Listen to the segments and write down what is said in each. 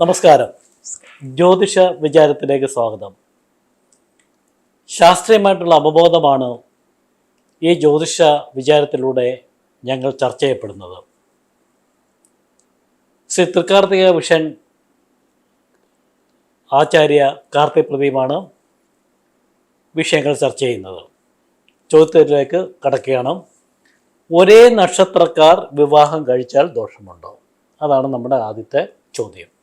നമസ്കാരം. ജ്യോതിഷ വിചാരത്തിലേക്ക് സ്വാഗതം. ശാസ്ത്രീയമായിട്ടുള്ള അവബോധമാണ് ഈ ജ്യോതിഷ വിചാരത്തിലൂടെ ഞങ്ങൾ ചർച്ച ചെയ്യപ്പെടുന്നത്. ശ്രീ തൃക്കാർത്തിക വിഷൻ ആചാര്യ കാർത്തിക് പ്രദീപാണ് വിഷയങ്ങൾ ചർച്ച ചെയ്യുന്നത്. ചോദ്യത്തിലേക്ക് കടക്കുകയാണ്. ഒരേ നക്ഷത്രക്കാർ വിവാഹം കഴിച്ചാൽ ദോഷമുണ്ടോ? അതാണ് നമ്മുടെ ആദ്യത്തെ ചോദ്യം.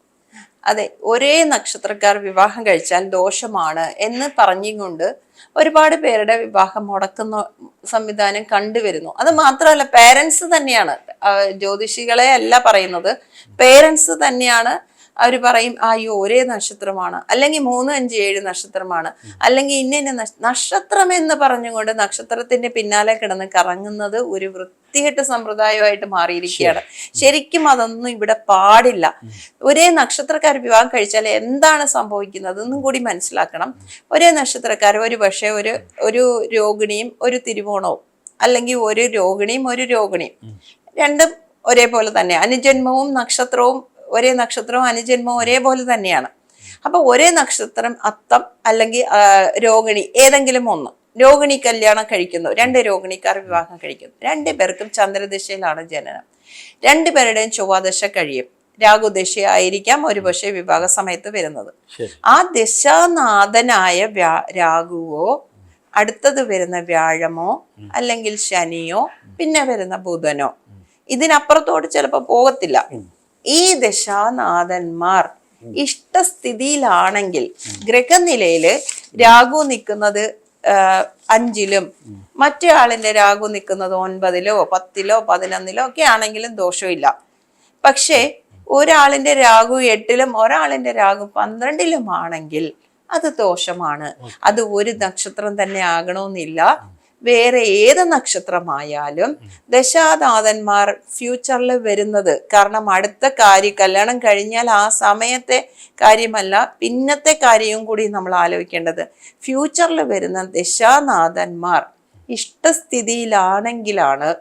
അതെ ഒരേ നക്ഷത്രക്കാർ വിവാഹം കഴിച്ചാൽ ദോഷമാണ് എന്ന് പറഞ്ഞുകൊണ്ട് ഒരുപാട് പേരുടെ വിവാഹം മുടക്കുന്ന സംവിധാനം കണ്ടുവരുന്നു. അത് മാത്രമല്ല പേരൻസ് തന്നെയാണ്. ജ്യോതിഷികളെ അല്ല പറയുന്നത്. പേരൻസ് തന്നെയാണ് അവർ പറയും അയ്യോ ഒരേ നക്ഷത്രമാണ്. അല്ലെങ്കിൽ മൂന്ന് അഞ്ച് ഏഴ് നക്ഷത്രമാണ്. അല്ലെങ്കിൽ ഇന്ന ഇന്ന നക്ഷത്രം എന്ന് പറഞ്ഞുകൊണ്ട് നക്ഷത്രത്തിന്റെ പിന്നാലെ കിടന്ന് കറങ്ങുന്നത് ഒരു വൃത്തികെട്ട സമ്പ്രദായമായിട്ട് മാറിയിരിക്കുകയാണ്. ശരിക്കും അതൊന്നും ഇവിടെ പാടില്ല. ഒരേ നക്ഷത്രക്കാർ വിവാഹം കഴിച്ചാൽ എന്താണ് സംഭവിക്കുന്നത്? എന്നും കൂടി മനസ്സിലാക്കണം. ഒരേ നക്ഷത്രക്കാർ ഒരു പക്ഷേ ഒരു ഒരു രോഗിണിയും ഒരു തിരുവോണവും അല്ലെങ്കിൽ ഒരു രോഗിണിയും ഒരു രോഗിണിയും രണ്ടും ഒരേപോലെ തന്നെ. അനുജന്മവും നക്ഷത്രവും ഒരേ നക്ഷത്രവും അനുജന്മവും ഒരേപോലെ തന്നെയാണ്. അപ്പൊ ഒരേ നക്ഷത്രം അത്തം അല്ലെങ്കിൽ രോഹിണി ഏതെങ്കിലും ഒന്ന്. രോഹിണി കല്യാണം കഴിക്കുന്നു. രണ്ട് രോഹിണിക്കാർ വിവാഹം കഴിക്കുന്നു. രണ്ട് പേർക്കും ചന്ദ്രദിശയിലാണ് ജനനം. രണ്ടുപേരുടെയും ചൊവ്വാദശ കഴിയും. രാഹുദശയായിരിക്കാം ഒരുപക്ഷെ വിവാഹ സമയത്ത് വരുന്നത്. ആ ദശാനാഥനായ വ്യാ രാഹുവോ അടുത്തത് വരുന്ന വ്യാഴമോ അല്ലെങ്കിൽ ശനിയോ പിന്നെ വരുന്ന ബുധനോ. ഇതിനപ്പുറത്തോട് ചിലപ്പോൾ പോകത്തില്ല. ഈ ദശാനാഥന്മാർ ഇഷ്ടസ്ഥിതിയിലാണെങ്കിൽ ഗ്രഹനിലയിൽ രാഹു നിൽക്കുന്നത് അഞ്ചിലും മറ്റേ ആളിന്റെ രാഹു നിൽക്കുന്നത് ഒൻപതിലോ പത്തിലോ പതിനൊന്നിലോ ഒക്കെ ആണെങ്കിലും ദോഷമില്ല. പക്ഷേ ഒരാളിന്റെ രാഹു എട്ടിലും ഒരാളിന്റെ രാഹു പന്ത്രണ്ടിലും ആണെങ്കിൽ അത് ദോഷമാണ്. അത് ഒരു നക്ഷത്രം തന്നെ ആകണമെന്നില്ല. വേറെ ഏത് നക്ഷത്രമായാലും ദശാനാഥന്മാർ ഫ്യൂച്ചറിൽ വരുന്നത്. കാരണം അടുത്ത കാര്യം കല്യാണം കഴിഞ്ഞാൽ ആ സമയത്തെ കാര്യമല്ല പിന്നത്തെ കാര്യവും കൂടി നമ്മൾ ആലോചിക്കേണ്ടത്. ഫ്യൂച്ചറിൽ വരുന്ന ദശാനാഥന്മാർ ഇഷ്ടസ്ഥിതിയിലാണെങ്കിലാണ്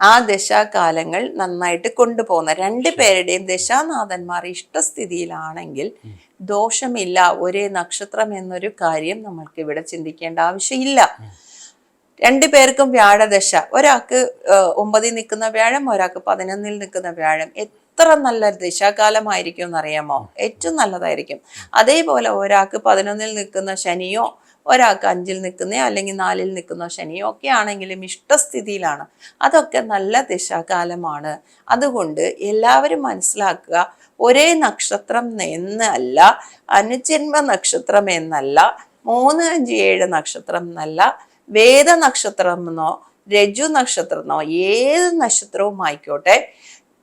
ആ ദശാകാലങ്ങൾ നന്നായിട്ട് കൊണ്ടുപോകുന്നത്. രണ്ട് പേരുടെയും ദശാനാഥന്മാർ ഇഷ്ടസ്ഥിതിയിലാണെങ്കിൽ ദോഷമില്ല. ഒരേ നക്ഷത്രം എന്നൊരു കാര്യം നമ്മൾക്ക് ഇവിടെ ചിന്തിക്കേണ്ട ആവശ്യമില്ല. രണ്ടു പേർക്കും വ്യാഴദശ. ഒരാൾക്ക് ഒമ്പതിൽ നിൽക്കുന്ന വ്യാഴം ഒരാൾക്ക് പതിനൊന്നിൽ നിൽക്കുന്ന വ്യാഴം. എത്ര നല്ല ദശാകാലമായിരിക്കും എന്നറിയാമോ? ഏറ്റവും നല്ലതായിരിക്കും. അതേപോലെ ഒരാൾക്ക് പതിനൊന്നിൽ നിൽക്കുന്ന ശനിയോ ഒരാൾക്ക് അഞ്ചിൽ നിൽക്കുന്ന അല്ലെങ്കിൽ നാലിൽ നിൽക്കുന്ന ശനിയോ ഒക്കെ ആണെങ്കിലും ഇഷ്ടസ്ഥിതിയിലാണ്. അതൊക്കെ നല്ല ദിശാകാലമാണ്. അതുകൊണ്ട് എല്ലാവരും മനസ്സിലാക്കുക ഒരേ നക്ഷത്രം എന്നല്ല അനുജന്മ നക്ഷത്രം എന്നല്ല മൂന്ന് അഞ്ച് ഏഴ് നക്ഷത്രം എന്നല്ല വേദ നക്ഷത്രം എന്നോ രജു നക്ഷത്രം എന്നോ ഏത് നക്ഷത്രവും ആയിക്കോട്ടെ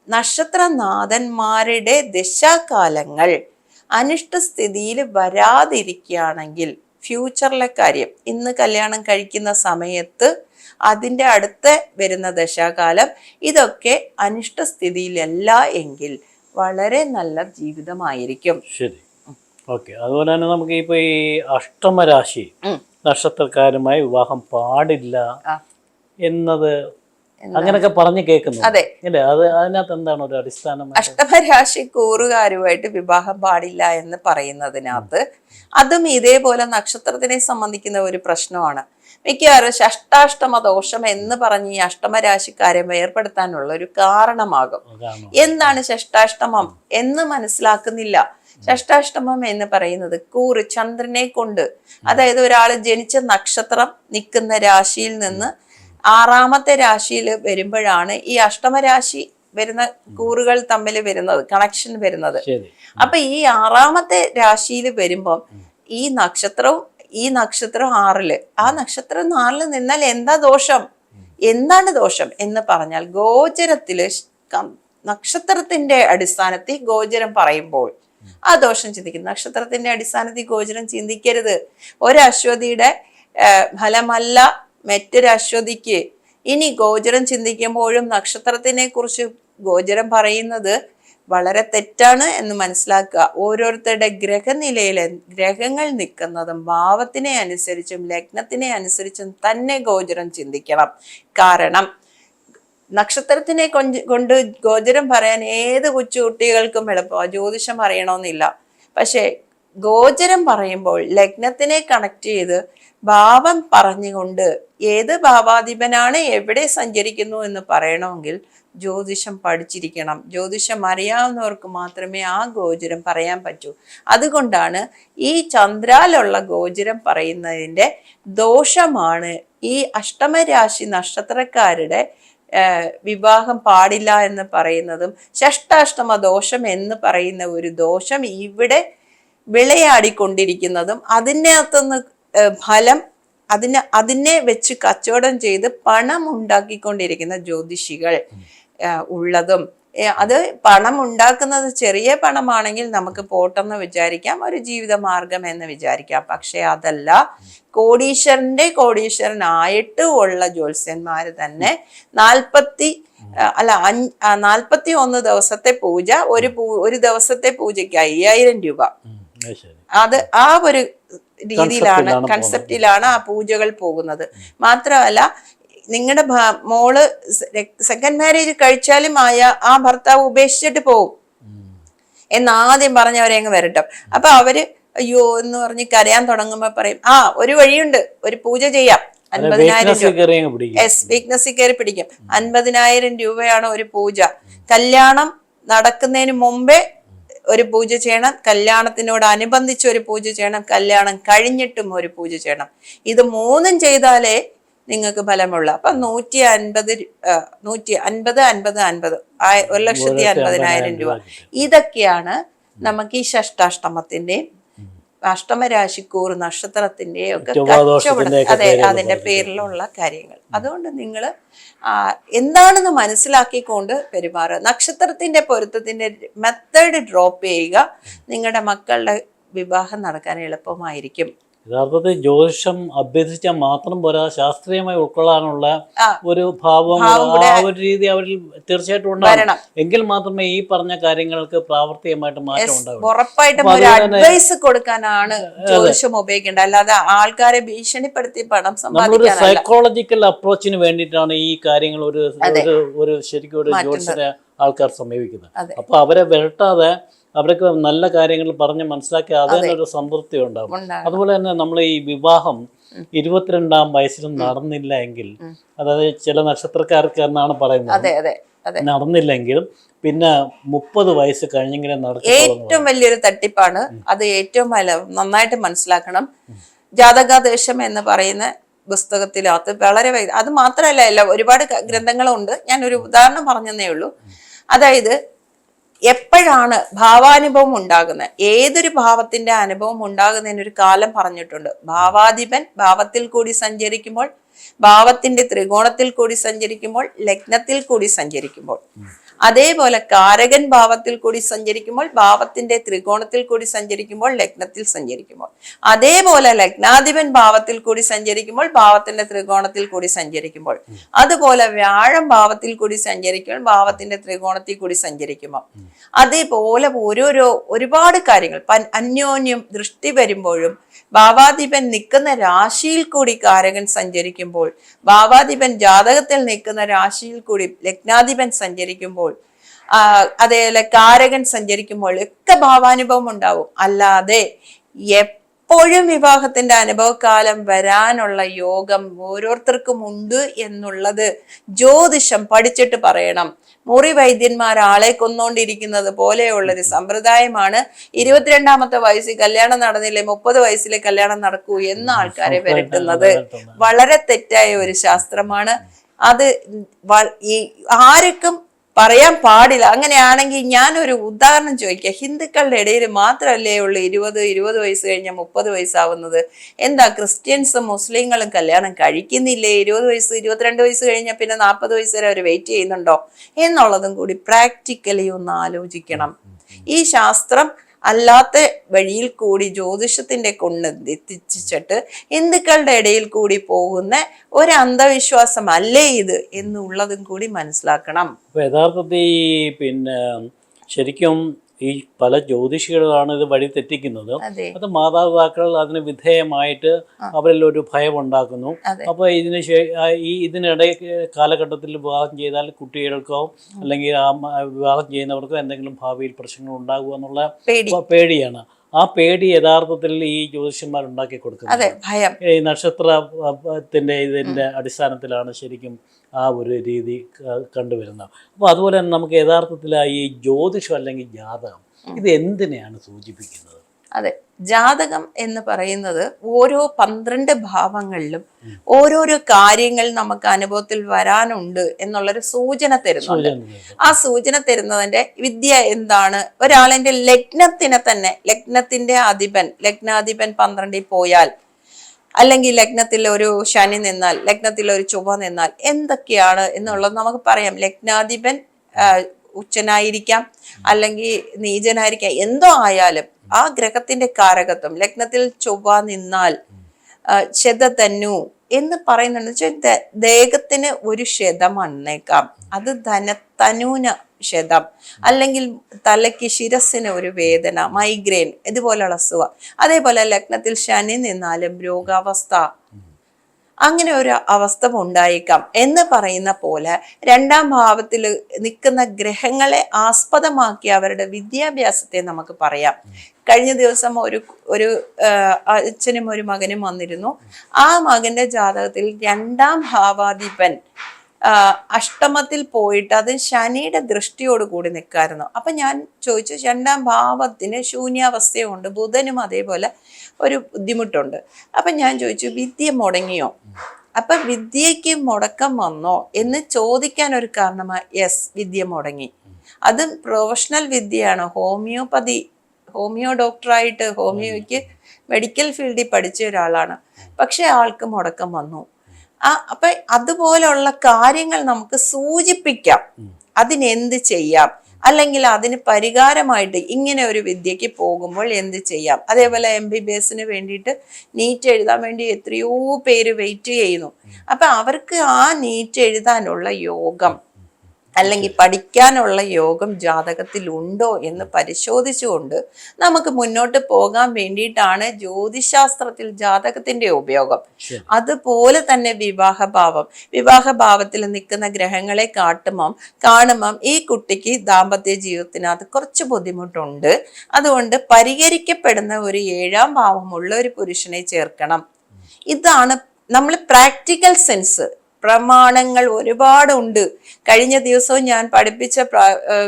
നക്ഷത്രനാഥന്മാരുടെ ദശാകാലങ്ങൾ അനിഷ്ടസ്ഥിതിയിൽ വരാതിരിക്കുകയാണെങ്കിൽ ഫ്യൂച്ചറിലെ കാര്യം ഇന്ന് കല്യാണം കഴിക്കുന്ന സമയത്ത് അതിന്റെ അടുത്ത് വരുന്ന ദശാകാലം ഇതൊക്കെ അനിഷ്ടസ്ഥിതിയിലല്ല എങ്കിൽ വളരെ നല്ല ജീവിതമായിരിക്കും. ശരി. ഓക്കെ. അതുപോലെ തന്നെ നമുക്ക് ഇപ്പോൾ ഈ അഷ്ടമരാശി. നക്ഷത്രക്കാരുമായി വിവാഹം പാടില്ല. എന്നത് അങ്ങനെയൊക്കെ പറഞ്ഞു കേൾക്കുന്നു. അതെ. അല്ലേ? അത് അതിനകത്ത് എന്താണ് ഒരു അടിസ്ഥാനം? അഷ്ടമരാശി കൂറുകാരുമായിട്ട് വിവാഹം പാടില്ല എന്ന് പറയുന്നതിനകത്ത് അതും ഇതേപോലെ നക്ഷത്രത്തിനെ സംബന്ധിക്കുന്ന ഒരു പ്രശ്നമാണ്. മിക്കവാറും ഷഷ്ടാഷ്ടമ ദോഷം എന്ന് പറഞ്ഞ് ഈ അഷ്ടമരാശിക്കാരെ ഏർപ്പെടുത്താനുള്ള ഒരു കാരണമാകും. എന്താണ് ഷഷ്ടാഷ്ടമം എന്ന് മനസ്സിലാക്കുന്നില്ല. ഷഷ്ടാഷ്ടമം എന്ന് പറയുന്നത് കൂറ് ചന്ദ്രനെ കൊണ്ട്. അതായത് ഒരാൾ ജനിച്ച നക്ഷത്രം നിൽക്കുന്ന രാശിയിൽ നിന്ന് ആറാമത്തെ രാശിയിൽ വരുമ്പോഴാണ് ഈ അഷ്ടമരാശി വരുന്ന കൂറുകൾ തമ്മിൽ വരുന്നത് കണക്ഷൻ വരുന്നത്. അപ്പൊ ഈ ആറാമത്തെ രാശിയിൽ വരുമ്പം ഈ നക്ഷത്രവും ഈ നക്ഷത്രം ആറിൽ ആ നക്ഷത്രം ആറിൽ നിന്നാൽ എന്താ ദോഷം? എന്താണ് ദോഷം എന്ന് പറഞ്ഞാൽ ഗോചരത്തിൽ നക്ഷത്രത്തിന്റെ അടിസ്ഥാനത്തിൽ ഗോചരം പറയുമ്പോൾ ആ ദോഷം ചിന്തിക്കുന്നു. നക്ഷത്രത്തിന്റെ അടിസ്ഥാനത്തിൽ ഗോചരം ചിന്തിക്കരുത്. ഒരു അശ്വതിയുടെ ഫലമല്ല മറ്റൊരു അശ്വതിക്ക്. ഇനി ഗോചരം ചിന്തിക്കുമ്പോഴും നക്ഷത്രത്തിനെ കുറിച്ച് ഗോചരം പറയുന്നത് വളരെ തെറ്റാണ് എന്ന് മനസ്സിലാക്കുക. ഓരോരുത്തരുടെ ഗ്രഹനിലയിൽ ഗ്രഹങ്ങൾ നിൽക്കുന്നതും ഭാവത്തിനെ അനുസരിച്ചും ലഗ്നത്തിനെ അനുസരിച്ചും തന്നെ ഗോചരം ചിന്തിക്കണം. കാരണം നക്ഷത്രത്തിനെ കൊണ്ട് ഗോചരം പറയാൻ ഏത് കൊച്ചുകുട്ടികൾക്കും എളുപ്പമാണ് ജ്യോതിഷം അറിയണമെന്നില്ല. പക്ഷേ ഗോചരം പറയുമ്പോൾ ലഗ്നത്തിനെ കണക്ട് ചെയ്ത് ഭാവം പറഞ്ഞുകൊണ്ട് ഏത് ഭാവാധിപനാണ് എവിടെ സഞ്ചരിക്കുന്നു എന്ന് പറയണമെങ്കിൽ ജ്യോതിഷം പഠിച്ചിരിക്കണം. ജ്യോതിഷം അറിയാവുന്നവർക്ക് മാത്രമേ ആ ഗോചരം പറയാൻ പറ്റൂ. അതുകൊണ്ടാണ് ഈ ചന്ദ്രാലുള്ള ഗോചരം പറയുന്നതിന്റെ ദോഷമാണ് ഈ അഷ്ടമരാശി നക്ഷത്രക്കാരുടെ വിവാഹം പാടില്ല എന്ന് പറയുന്നതും ഷഷ്ടാഷ്ടമ ദോഷം എന്ന് പറയുന്ന ഒരു ദോഷം ഇവിടെ വിളയാടിക്കൊണ്ടിരിക്കുന്നതും അതിനകത്തുനിന്ന് ഫലം അതിനെ അതിനെ വെച്ച് കച്ചവടം ചെയ്ത് പണം ഉണ്ടാക്കിക്കൊണ്ടിരിക്കുന്ന ജ്യോതിഷികൾ ഉള്ളതും. അത് പണം ഉണ്ടാക്കുന്നത് ചെറിയ പണമാണെങ്കിൽ നമുക്ക് പോട്ടെന്ന് വിചാരിക്കാം. ഒരു ജീവിത മാർഗം എന്ന് വിചാരിക്കാം. പക്ഷെ അതല്ല കോടീശ്വരന്റെ കോടീശ്വരനായിട്ട് ഉള്ള ജ്യോത്സ്യന്മാർ തന്നെ നാൽപ്പത്തി അല്ല നാൽപ്പത്തി ഒന്ന് ദിവസത്തെ പൂജ ഒരു പൂ ഒരു ദിവസത്തെ പൂജയ്ക്ക് അയ്യായിരം രൂപ. അത് ആ ഒരു രീതിയിലാണ് കൺസെപ്റ്റിലാണ് ആ പൂജകൾ പോകുന്നത്. മാത്രമല്ല നിങ്ങളുടെ മോൾ സെക്കൻഡ് മാരേജ് കഴിച്ചാലും ആയ ആ ഭർത്താവ് ഉപേക്ഷിച്ചിട്ട് പോകും. എന്ന് ആദ്യം പറഞ്ഞവരെ അങ്ങ് വരട്ടും. അപ്പൊ അവർ അയ്യോ എന്ന് പറഞ്ഞ് കരയാൻ തുടങ്ങുമ്പോ പറയും ആ ഒരു വഴിയുണ്ട് ഒരു പൂജ ചെയ്യാം. അൻപതിനായിരം രൂപ എസ് വീക്ക്നെസ്സിൽ കയറി പിടിക്കും. അൻപതിനായിരം രൂപയാണ് ഒരു പൂജ. കല്യാണം നടക്കുന്നതിന് മുമ്പേ ഒരു പൂജ ചെയ്യണം. കല്യാണത്തിനോട് അനുബന്ധിച്ച് ഒരു പൂജ ചെയ്യണം. കല്യാണം കഴിഞ്ഞിട്ടും ഒരു പൂജ ചെയ്യണം. ഇത് മൂന്നും ചെയ്താലേ നിങ്ങൾക്ക് ഫലമുള്ള. അപ്പൊ നൂറ്റി അൻപത് നൂറ്റി അൻപത് അൻപത്. അൻപത് ഒരു ലക്ഷത്തി അൻപതിനായിരം രൂപ ഇതൊക്കെയാണ് നമുക്ക് ഈ ഷഷ്ടാഷ്ടമത്തിന്റെയും അഷ്ടമരാശിക്കൂർ നക്ഷത്രത്തിന്റെയും ഒക്കെ കച്ചവടം അതെ അതിന്റെ പേരിലുള്ള കാര്യങ്ങൾ. അതുകൊണ്ട് നിങ്ങൾ എന്താണെന്ന് മനസ്സിലാക്കിക്കൊണ്ട് പെരുമാറുക. നക്ഷത്രത്തിന്റെ പൊരുത്തത്തിന്റെ മെത്തേഡ് ഡ്രോപ്പ് ചെയ്യുക. നിങ്ങളുടെ മക്കളുടെ വിവാഹം നടക്കാൻ എളുപ്പമായിരിക്കും. യഥാർത്ഥത്തിൽ ജ്യോതിഷം അഭ്യസിച്ചാൽ മാത്രം പോരാ ശാസ്ത്രീയമായി ഉൾക്കൊള്ളാനുള്ള ഒരു ഭാവം ആ ഒരു രീതി അവരിൽ തീർച്ചയായിട്ടും ഉണ്ടാവും. എങ്കിൽ മാത്രമേ ഈ പറഞ്ഞ കാര്യങ്ങൾക്ക് പ്രാവർത്തികമായിട്ട് മാറ്റം ഉണ്ടാവും ഉറപ്പായിട്ടും ഒരു അഡ്വൈസ് കൊടുക്കാനാണ് ജ്യോതിഷം ഉപയോഗിക്കേണ്ടത്. അല്ലാതെ ആൾക്കാരെ ഭീഷണിപ്പെടുത്തി പണം നമ്മളൊരു സൈക്കോളജിക്കൽ അപ്രോച്ചിന് വേണ്ടിയിട്ടാണ് ഈ കാര്യങ്ങൾ ഒരു ഒരു ശരിക്കും ഒരു ജ്യോതിഷ ആൾക്കാർ സമീപിക്കുന്നത്. അപ്പൊ അവരെ വിരട്ടാതെ അവർക്ക് നല്ല കാര്യങ്ങൾ പറഞ്ഞ് മനസ്സിലാക്കി അതിനൊരു സംതൃപ്തി ഉണ്ടാകും ഉണ്ടാകും. അതുപോലെ തന്നെ നമ്മൾ ഈ വിവാഹം ഇരുപത്തിരണ്ടാം വയസ്സിലും നടന്നില്ല എങ്കിൽ അതായത് ചില നക്ഷത്രക്കാർക്ക് എന്നാണ് പറയുന്നത്. നടന്നില്ലെങ്കിലും പിന്നെ മുപ്പത് വയസ്സ് കഴിഞ്ഞെങ്കിലും നടക്കും ഏറ്റവും വലിയൊരു തട്ടിപ്പാണ്. അത് ഏറ്റവും നന്നായിട്ട് മനസ്സിലാക്കണം. ജാതകാദേശം എന്ന് പറയുന്ന പുസ്തകത്തിനകത്ത് വളരെ അത് മാത്രമല്ല ഒരുപാട് ഗ്രന്ഥങ്ങളുണ്ട്. ഞാൻ ഒരു ഉദാഹരണം പറഞ്ഞതേ ഉള്ളൂ. അതായത് എപ്പോഴാണ് ഭാവാനുഭവം ഉണ്ടാകുന്നത്? ഏതൊരു ഭാവത്തിന്റെ അനുഭവം ഉണ്ടാകുന്നതിന് ഒരു കാലം പറഞ്ഞിട്ടുണ്ട്. ഭാവാധിപൻ ഭാവത്തിൽ കൂടി സഞ്ചരിക്കുമ്പോൾ ഭാവത്തിന്റെ ത്രികോണത്തിൽ കൂടി സഞ്ചരിക്കുമ്പോൾ ലഗ്നത്തിൽ കൂടി സഞ്ചരിക്കുമ്പോൾ. അതേപോലെ കാരകൻ ഭാവത്തിൽ കൂടി സഞ്ചരിക്കുമ്പോൾ ഭാവത്തിന്റെ ത്രികോണത്തിൽ കൂടി സഞ്ചരിക്കുമ്പോൾ ലഗ്നത്തിൽ സഞ്ചരിക്കുമ്പോൾ. അതേപോലെ ലഗ്നാധിപൻ ഭാവത്തിൽ കൂടി സഞ്ചരിക്കുമ്പോൾ ഭാവത്തിന്റെ ത്രികോണത്തിൽ കൂടി സഞ്ചരിക്കുമ്പോൾ. അതുപോലെ വ്യാഴം ഭാവത്തിൽ കൂടി സഞ്ചരിക്കുമ്പോൾ ഭാവത്തിന്റെ ത്രികോണത്തിൽ കൂടി സഞ്ചരിക്കുമ്പോൾ. അതേപോലെ ഓരോരോ ഒരുപാട് കാര്യങ്ങൾ. അന്യോന്യം ദൃഷ്ടി വരുമ്പോഴും ഭാവാധിപൻ നിൽക്കുന്ന രാശിയിൽ കൂടി കാരകൻ സഞ്ചരിക്കുമ്പോൾ ഭാവാധിപൻ ജാതകത്തിൽ നിൽക്കുന്ന രാശിയിൽ കൂടി ലഗ്നാധിപൻ സഞ്ചരിക്കുമ്പോൾ അതേപോലെ കാരകൻ സഞ്ചരിക്കുമ്പോൾ ഒക്കെ ഭാവാനുഭവം ഉണ്ടാവും. അല്ലാതെ എപ്പോഴും വിവാഹത്തിന്റെ അനുഭവകാലം വരാനുള്ള യോഗം ഓരോരുത്തർക്കും ഉണ്ട് എന്നുള്ളത് ജ്യോതിഷം പഠിച്ചിട്ട് പറയണം. മുറി വൈദ്യന്മാർ ആളെ കൊന്നുകൊണ്ടിരിക്കുന്നത് പോലെയുള്ളൊരു സമ്പ്രദായമാണ്. ഇരുപത്തിരണ്ടാമത്തെ വയസ്സിൽ കല്യാണം നടന്നില്ലേ മുപ്പത് വയസ്സിലെ കല്യാണം നടക്കൂ എന്ന ആൾക്കാരെ വരട്ടുന്നത് വളരെ തെറ്റായ ഒരു ശാസ്ത്രമാണ്. അത് ഈ ആർക്കും പറയാൻ പാടില്ല. അങ്ങനെയാണെങ്കിൽ ഞാനൊരു ഉദാഹരണം ചോദിക്കുക ഹിന്ദുക്കളുടെ ഇടയിൽ മാത്രമല്ലേ ഉള്ളൂ ഇരുപത് ഇരുപത് വയസ്സ് കഴിഞ്ഞാൽ മുപ്പത് വയസ്സാവുന്നത്? എന്താ ക്രിസ്ത്യൻസും മുസ്ലിങ്ങളും കല്യാണം കഴിക്കുന്നില്ലേ? ഇരുപത് വയസ്സ് ഇരുപത്തിരണ്ട് വയസ്സ് കഴിഞ്ഞാൽ പിന്നെ നാൽപ്പത് വയസ്സ് വരെ അവർ വെയിറ്റ് ചെയ്യുന്നുണ്ടോ? എന്നുള്ളതും കൂടി പ്രാക്ടിക്കലി ഒന്ന് ആലോചിക്കണം. ഈ ശാസ്ത്രം അല്ലാത്ത വഴിയിൽ കൂടി ജ്യോതിഷത്തിന്റെ കൊണ്ട് എത്തിച്ചിട്ട് ഹിന്ദുക്കളുടെ ഇടയിൽ കൂടി പോകുന്ന ഒരു അന്ധവിശ്വാസം അല്ലേ ഇത് എന്നുള്ളതും കൂടി മനസ്സിലാക്കണം. യഥാർത്ഥത്തിൽ പിന്നെ ശരിക്കും ഈ പല ജ്യോതിഷികളാണ് ഇത് വഴി തെറ്റിക്കുന്നത്. അതെ. മാതാപിതാക്കൾ അതിന് വിധേയമായിട്ട് അവരിൽ ഒരു ഭയം ഉണ്ടാക്കുന്നു അപ്പൊ അപ്പോൾ ഇതിന് ഈ ഇതിനിടെ കാലഘട്ടത്തിൽ വിവാഹം ചെയ്താൽ കുട്ടികൾക്കോ അല്ലെങ്കിൽ വിവാഹം ചെയ്യുന്നവർക്കോ എന്തെങ്കിലും ഭാവിയിൽ പ്രശ്നങ്ങൾ ഉണ്ടാകുക എന്നുള്ള പേടിയാണ്. ആ പേടി യഥാർത്ഥത്തിൽ ഈ ജ്യോതിഷന്മാർ ഉണ്ടാക്കി കൊടുക്കുന്നത്. അതെ ഭയം. ഈ നക്ഷത്രത്തിന്റെ ഇതിന്റെ അടിസ്ഥാനത്തിലാണ് ശരിക്കും ആ ഒരു രീതി കണ്ടുവരുന്നത്. അപ്പോൾ അതുപോലെ തന്നെ നമുക്ക് യഥാർത്ഥത്തിൽ ഈ ജ്യോതിഷം അല്ലെങ്കിൽ ജാതകം ഇത് എന്തിനെയാണ് സൂചിപ്പിക്കുന്നത്? അതെ. ജാതകം എന്ന് പറയുന്നത് ഓരോ പന്ത്രണ്ട് ഭാവങ്ങളിലും ഓരോരോ കാര്യങ്ങൾ നമുക്ക് അനുഭവത്തിൽ വരാനുണ്ട് എന്നുള്ളൊരു സൂചന തരുന്നുണ്ട്. ആ സൂചന തരുന്നതിന്റെ വിദ്യ എന്താണ്? ഒരാളിന്റെ ലഗ്നത്തിനെ തന്നെ ലഗ്നത്തിന്റെ അധിപൻ ലഗ്നാധിപൻ പന്ത്രണ്ടിൽ പോയാൽ അല്ലെങ്കിൽ ലഗ്നത്തിൽ ഒരു ശനി നിന്നാൽ ലഗ്നത്തിൽ ഒരു ചൊവ്വ നിന്നാൽ എന്തൊക്കെയാണ് എന്നുള്ളത് നമുക്ക് പറയാം. ലഗ്നാധിപൻ ഉച്ചനായിരിക്കാം അല്ലെങ്കിൽ നീചനായിരിക്കാം എന്തോ ആയാലും ആ ഗ്രഹത്തിന്റെ കാരകത്വം ലഗ്നത്തിൽ ചൊവ്വ നിന്നാൽ ശതധനു എന്ന് പറയുന്നുണ്ട്. വെച്ചാൽ ദേഹത്തിന് ഒരു ശതം വന്നേക്കാം. അത് ധനത്തനൂന ശതം അല്ലെങ്കിൽ തലയ്ക്ക് ശിരസിന് ഒരു വേദന മൈഗ്രെയിൻ ഇതുപോലെയുള്ള അസുഖം. അതേപോലെ ലഗ്നത്തിൽ ശനി നിന്നാലും രോഗാവസ്ഥ. അങ്ങനെ ഒരു അവസ്ഥ ഉണ്ടായേക്കാം എന്ന് പറയുന്ന പോലെ രണ്ടാം ഭാവത്തിൽ നിൽക്കുന്ന ഗ്രഹങ്ങളെ ആസ്പദമാക്കി അവരുടെ വിദ്യാഭ്യാസത്തെ നമുക്ക് പറയാം. കഴിഞ്ഞ ദിവസം ഒരു ഒരു അച്ഛനും ഒരു മകനും വന്നിരുന്നു. ആ മകന്റെ ജാതകത്തിൽ രണ്ടാം ഭാവാധിപൻ അഷ്ടമത്തിൽ പോയിട്ട് അത് ശനിയുടെ ദൃഷ്ടിയോട് കൂടി നിൽക്കായിരുന്നു അപ്പം ഞാൻ ചോദിച്ചു രണ്ടാം ഭാവത്തിന് ശൂന്യാവസ്ഥയുണ്ട് ബുധനും അതേപോലെ ഒരു ബുദ്ധിമുട്ടുണ്ട്. അപ്പം ഞാൻ ചോദിച്ചു വിദ്യ മുടങ്ങിയോ? അപ്പം വിദ്യയ്ക്ക് മുടക്കം വന്നോ എന്ന് ചോദിക്കാൻ ഒരു കാരണമായി യെസ് വിദ്യ മുടങ്ങി. അതും പ്രൊഫഷണൽ വിദ്യയാണ്. ഹോമിയോപ്പതി ഹോമിയോ ഡോക്ടറായിട്ട് ഹോമിയോയ്ക്ക് മെഡിക്കൽ ഫീൽഡിൽ പഠിച്ച ഒരാളാണ്. പക്ഷേ ആൾക്ക് മുടക്കം വന്നു. ആ അപ്പൊ അതുപോലെയുള്ള കാര്യങ്ങൾ നമുക്ക് സൂചിപ്പിക്കാം. അതിനെന്ത് ചെയ്യാം? അല്ലെങ്കിൽ അതിന് പരിഹാരമായിട്ട് ഇങ്ങനെ ഒരു വിദ്യക്ക് പോകുമ്പോൾ എന്ത് ചെയ്യാം? അതേപോലെ എം ബി ബി എസിന് വേണ്ടിയിട്ട് നീറ്റ് എഴുതാൻ വേണ്ടി എത്രയോ പേര് വെയിറ്റ് ചെയ്യുന്നു. അപ്പൊ അവർക്ക് ആ നീറ്റ് എഴുതാനുള്ള യോഗം അല്ലെങ്കിൽ പഠിക്കാനുള്ള യോഗം ജാതകത്തിൽ ഉണ്ടോ എന്ന് പരിശോധിച്ചുകൊണ്ട് നമുക്ക് മുന്നോട്ട് പോകാൻ വേണ്ടിയിട്ടാണ് ജ്യോതിശാസ്ത്രത്തിൽ ജാതകത്തിന്റെ ഉപയോഗം. അതുപോലെ തന്നെ വിവാഹഭാവം. വിവാഹഭാവത്തിൽ നിൽക്കുന്ന ഗ്രഹങ്ങളെ കാട്ടുമ്പം കാണുമ്പം ഈ കുട്ടിക്ക് ദാമ്പത്യ ജീവിതത്തിനകത്ത് കുറച്ച് ബുദ്ധിമുട്ടുണ്ട്. അതുകൊണ്ട് പരിഹരിക്കപ്പെടുന്ന ഒരു ഏഴാം ഭാവമുള്ള ഒരു പുരുഷനെ ചേർക്കണം. ഇതാണ് നമ്മൾ പ്രാക്ടിക്കൽ സെൻസ് പ്രമാണങ്ങൾ ഒരുപാടുണ്ട്. കഴിഞ്ഞ ദിവസവും ഞാൻ പഠിപ്പിച്ച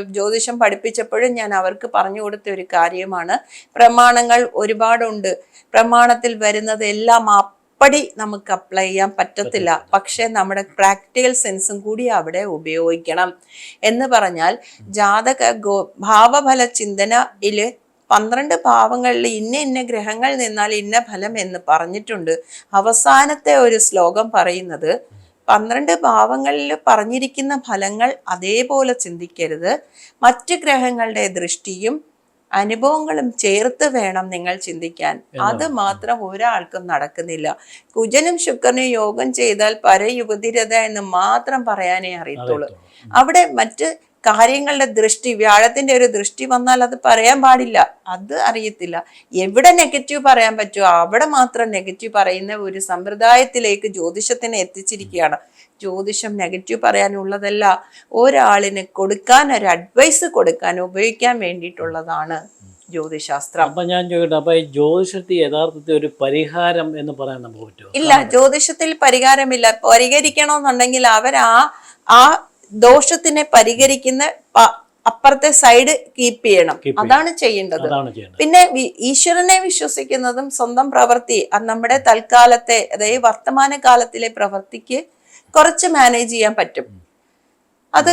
ജ്യോതിഷം പഠിപ്പിച്ചപ്പോഴും ഞാൻ അവർക്ക് പറഞ്ഞു കൊടുത്ത ഒരു കാര്യമാണ്. പ്രമാണങ്ങൾ ഒരുപാടുണ്ട്. പ്രമാണത്തിൽ വരുന്നത് എല്ലാം അപ്പടി നമുക്ക് അപ്ലൈ ചെയ്യാൻ പറ്റത്തില്ല. പക്ഷെ നമ്മുടെ പ്രാക്ടിക്കൽ സെൻസും കൂടി അവിടെ ഉപയോഗിക്കണം. എന്ന് പറഞ്ഞാൽ ജാതക ഗോ ഭാവഫല ചിന്തനയിൽ പന്ത്രണ്ട് ഭാവങ്ങളിൽ ഇന്ന ഇന്ന ഗ്രഹങ്ങൾ നിന്നാൽ ഇന്ന ഫലം എന്ന് പറഞ്ഞിട്ടുണ്ട്. അവസാനത്തെ ഒരു ശ്ലോകം പറയുന്നത് പന്ത്രണ്ട് ഭാവങ്ങളിൽ പറഞ്ഞിരിക്കുന്ന ഫലങ്ങൾ അതേപോലെ ചിന്തിക്കരുത്. മറ്റ് ഗ്രഹങ്ങളുടെ ദൃഷ്ടിയും അനുഭവങ്ങളും ചേർത്ത് വേണം നിങ്ങൾ ചിന്തിക്കാൻ. അത് മാത്രം ഒരാൾക്കും നടക്കുന്നില്ല. കുജനും ശുക്രനും യോഗം ചെയ്താൽ പരയുപതിരത എന്ന് മാത്രം പറയാനേ അറിയത്തുള്ളൂ. അവിടെ മറ്റ് കാര്യങ്ങളുടെ ദൃഷ്ടി വ്യാഴത്തിന്റെ ഒരു ദൃഷ്ടി വന്നാൽ അത് പറയാൻ പാടില്ല. അത് അറിയത്തില്ല. എവിടെ നെഗറ്റീവ് പറയാൻ പറ്റുമോ അവിടെ മാത്രം നെഗറ്റീവ് പറയുന്ന ഒരു സമ്പ്രദായത്തിലേക്ക് ജ്യോതിഷത്തിനെ എത്തിച്ചിരിക്കുകയാണ്. ജ്യോതിഷം നെഗറ്റീവ് പറയാനുള്ളതല്ല ഒരാളിന് കൊടുക്കാൻ ഒരു അഡ്വൈസ് കൊടുക്കാൻ ഉപയോഗിക്കാൻ വേണ്ടിയിട്ടുള്ളതാണ് ജ്യോതിശാസ്ത്രം. അപ്പൊ ഞാൻ ചോദിക്കട്ടെ അപ്പൊ ഈ ജ്യോതിഷത്തിൽ യഥാർത്ഥത്തിൽ ഒരു പരിഹാരം എന്ന് പറയാൻ നമുക്ക് പറ്റുമോ? ഇല്ല ജ്യോതിഷത്തിൽ പരിഹാരമില്ല. പരിഹരിക്കണമെന്നുണ്ടെങ്കിൽ അവർ ആ ആ ദോഷത്തിനെ പരിഹരിക്കുന്ന അപ്പുറത്തെ സൈഡ് കീപ്പ് ചെയ്യണം. അതാണ് ചെയ്യേണ്ടത്. പിന്നെ ഈശ്വരനെ വിശ്വസിക്കുന്നതും സ്വന്തം പ്രവൃത്തി നമ്മുടെ തൽക്കാലത്തെ അതായത് വർത്തമാന കാലത്തിലെ പ്രവൃത്തിക്ക് കുറച്ച് മാനേജ് ചെയ്യാൻ പറ്റും. അത്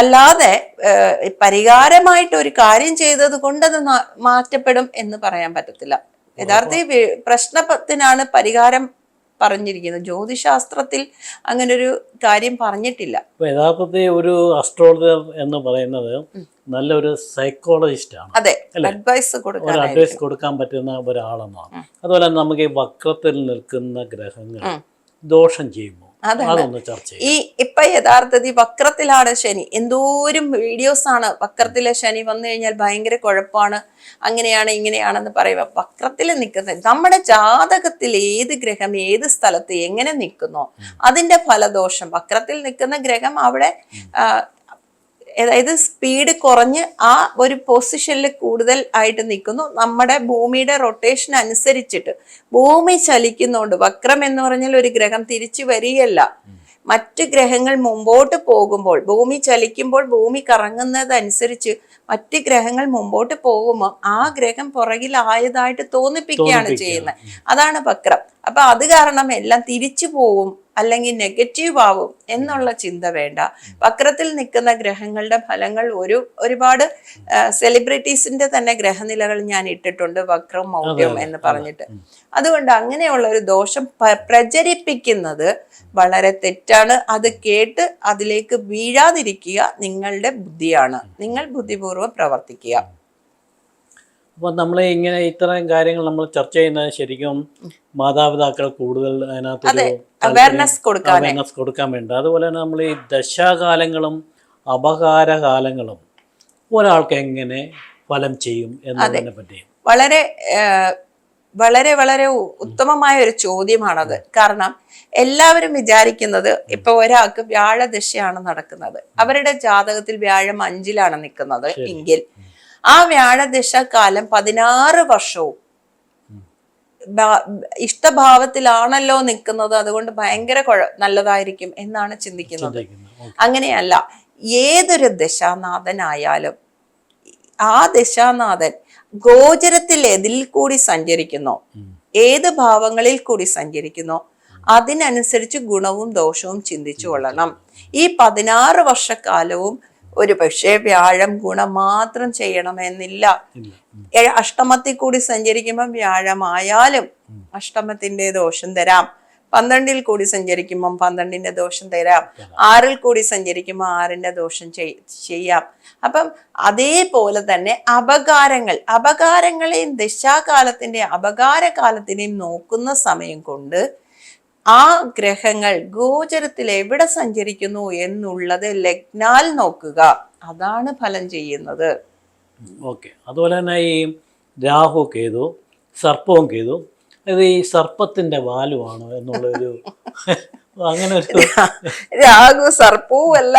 അല്ലാതെ പരിഹാരമായിട്ട് ഒരു കാര്യം ചെയ്തത് കൊണ്ട് അത് മാറ്റപ്പെടും എന്ന് പറയാൻ പറ്റത്തില്ല. യഥാർത്ഥ പ്രശ്നത്തിനാണ് പരിഹാരം പറഞ്ഞിരിക്കുന്നത് ജ്യോതിശാസ്ത്രത്തിൽ അങ്ങനെ ഒരു കാര്യം പറഞ്ഞിട്ടില്ല. യഥാർത്ഥത്തിൽ ഒരു അസ്ട്രോളജർ എന്ന് പറയുന്നത് നല്ലൊരു സൈക്കോളജിസ്റ്റ് ആണ്. അതെ? അഡ്വൈസ് ഒരു അഡ്വൈസ് കൊടുക്കാൻ പറ്റുന്ന ഒരാളെന്നാണ്. അതുപോലെ നമുക്ക് ഈ വക്രത്തിൽ നിൽക്കുന്ന ഗ്രഹങ്ങൾ ദോഷം ചെയ്യുമ്പോൾ അതാണ്. ഈ ഇപ്പൊ യഥാർത്ഥത്തിൽ വക്രത്തിലാണ് ശനി. എന്തോരം വീഡിയോസ് ആണ് വക്രത്തിലെ ശനി വന്നു കഴിഞ്ഞാൽ ഭയങ്കര കുഴപ്പമാണ് അങ്ങനെയാണ് ഇങ്ങനെയാണെന്ന് പറയുക വക്രത്തിൽ നിൽക്കുന്നത് നമ്മുടെ ജാതകത്തിൽ ഏത് ഗ്രഹം ഏത് സ്ഥലത്ത് എങ്ങനെ നിൽക്കുന്നോ അതിന്റെ ഫലദോഷം. വക്രത്തിൽ നിൽക്കുന്ന ഗ്രഹം അവിടെ അതായത് സ്പീഡ് കുറഞ്ഞ് ആ ഒരു പൊസിഷനിൽ കൂടുതൽ ആയിട്ട് നിൽക്കുന്നു. നമ്മുടെ ഭൂമിയുടെ റൊട്ടേഷൻ അനുസരിച്ചിട്ട് ഭൂമി ചലിക്കുന്നുണ്ട് വക്രം എന്ന് പറഞ്ഞാൽ ഒരു ഗ്രഹം തിരിച്ചു വരികയല്ല. മറ്റ് ഗ്രഹങ്ങൾ മുമ്പോട്ട് പോകുമ്പോൾ ഭൂമി ചലിക്കുമ്പോൾ ഭൂമി കറങ്ങുന്നതനുസരിച്ച് മറ്റ് ഗ്രഹങ്ങൾ മുമ്പോട്ട് പോകുമ്പോൾ ആ ഗ്രഹം പുറകിലായതായിട്ട് തോന്നിപ്പിക്കുകയാണ്. ചെയ്യുന്നത്. അതാണ് വക്രം. അപ്പൊ അത് കാരണം എല്ലാം തിരിച്ചു പോവും അല്ലെങ്കിൽ നെഗറ്റീവ് ആവും എന്നുള്ള ചിന്ത വേണ്ട. വക്രത്തിൽ നിൽക്കുന്ന ഗ്രഹങ്ങളുടെ ഫലങ്ങൾ ഒരു ഒരുപാട് സെലിബ്രിറ്റീസിന്റെ തന്നെ ഗ്രഹനിലകൾ ഞാൻ ഇട്ടിട്ടുണ്ട് വക്രം മൗഢ്യം എന്ന് പറഞ്ഞിട്ട്. അതുകൊണ്ട് അങ്ങനെയുള്ള ഒരു ദോഷം പ്രചരിപ്പിക്കുന്നത് വളരെ തെറ്റാണ്. അത് കേട്ട് അതിലേക്ക് വീഴാതിരിക്കുക നിങ്ങളുടെ ബുദ്ധിയാണ്. നിങ്ങൾ ബുദ്ധിപൂർവം പ്രവർത്തിക്കുക. അപ്പോൾ നമ്മൾ ഇങ്ങനെ ഇത്തരം കാര്യങ്ങൾ നമ്മൾ ചർച്ച ചെയ്യുന്നത് ശരിക്കും മാതാപിതാക്കൾ കൂടുതൽ അതിനകത്ത് അവയർനെസ് കൊടുക്കാൻ. അവയർനെസ് കൊടുക്കാൻ വേണ്ടി അതുപോലെ തന്നെ നമ്മൾ ഈ ദശാകാലങ്ങളും അപകാരകാലങ്ങളും ഒരാൾക്ക് എങ്ങനെ ഫലം ചെയ്യും എന്നതിനെ പറ്റി വളരെ വളരെ വളരെ ഉത്തമമായ ഒരു ചോദ്യമാണത്. കാരണം എല്ലാവരും വിചാരിക്കുന്നത് ഇപ്പൊ ഒരാൾക്ക് വ്യാഴദശയാണ് നടക്കുന്നത്. അവരുടെ ജാതകത്തിൽ വ്യാഴം അഞ്ചിലാണ് നിൽക്കുന്നത് എങ്കിൽ ആ വ്യാഴദശ കാലം പതിനാറ് വർഷവും. ഇഷ്ടഭാവത്തിലാണല്ലോ നിൽക്കുന്നത്. അതുകൊണ്ട് ഭയങ്കര കുഴ നല്ലതായിരിക്കും എന്നാണ് ചിന്തിക്കുന്നത്. അങ്ങനെയല്ല ഏതൊരു ദശാനാഥനായാലും ആ ദശാനാഥൻ ഗോചരത്തിൽ എതിൽ കൂടി സഞ്ചരിക്കുന്നു. ഏത് ഭാവങ്ങളിൽ കൂടി സഞ്ചരിക്കുന്നു? അതിനനുസരിച്ച് ഗുണവും ദോഷവും ചിന്തിച്ചു കൊള്ളണം. ഈ പതിനാറ് വർഷക്കാലവും ഒരു പക്ഷേ വ്യാഴം ഗുണം മാത്രം ചെയ്യണമെന്നില്ല. അഷ്ടമത്തിൽ കൂടി സഞ്ചരിക്കുമ്പോൾ വ്യാഴമായാലും അഷ്ടമത്തിന്റെ ദോഷം തരാം. പന്ത്രണ്ടിൽ കൂടി സഞ്ചരിക്കുമ്പം പന്ത്രണ്ടിന്റെ ദോഷം തരാം. ആറിൽ കൂടി സഞ്ചരിക്കുമ്പോൾ ആറിന്റെ ദോഷം ചെയ്യാം. അപ്പം അതേപോലെ തന്നെ അപകാരങ്ങൾ അപകാരങ്ങളെയും ദശാകാലത്തിന്റെ അപകാരകാലത്തിനെയും നോക്കുന്ന സമയം കൊണ്ട് ആ ഗ്രഹങ്ങൾ ഗോചരത്തിൽ എവിടെ സഞ്ചരിക്കുന്നു എന്നുള്ളത് ലഗ്നാൽ നോക്കുക. അതാണ് ഫലം ചെയ്യുന്നത്. ഓക്കെ. അതുപോലെ തന്നെ ഈ രാഹു കേതു സർപ്പവും കേതു ഇത് ഈ സർപ്പത്തിന്റെ വാലുവാണ് എന്നുള്ളൊരു അങ്ങനെ ഒരു രാഹു സർപ്പവുമല്ല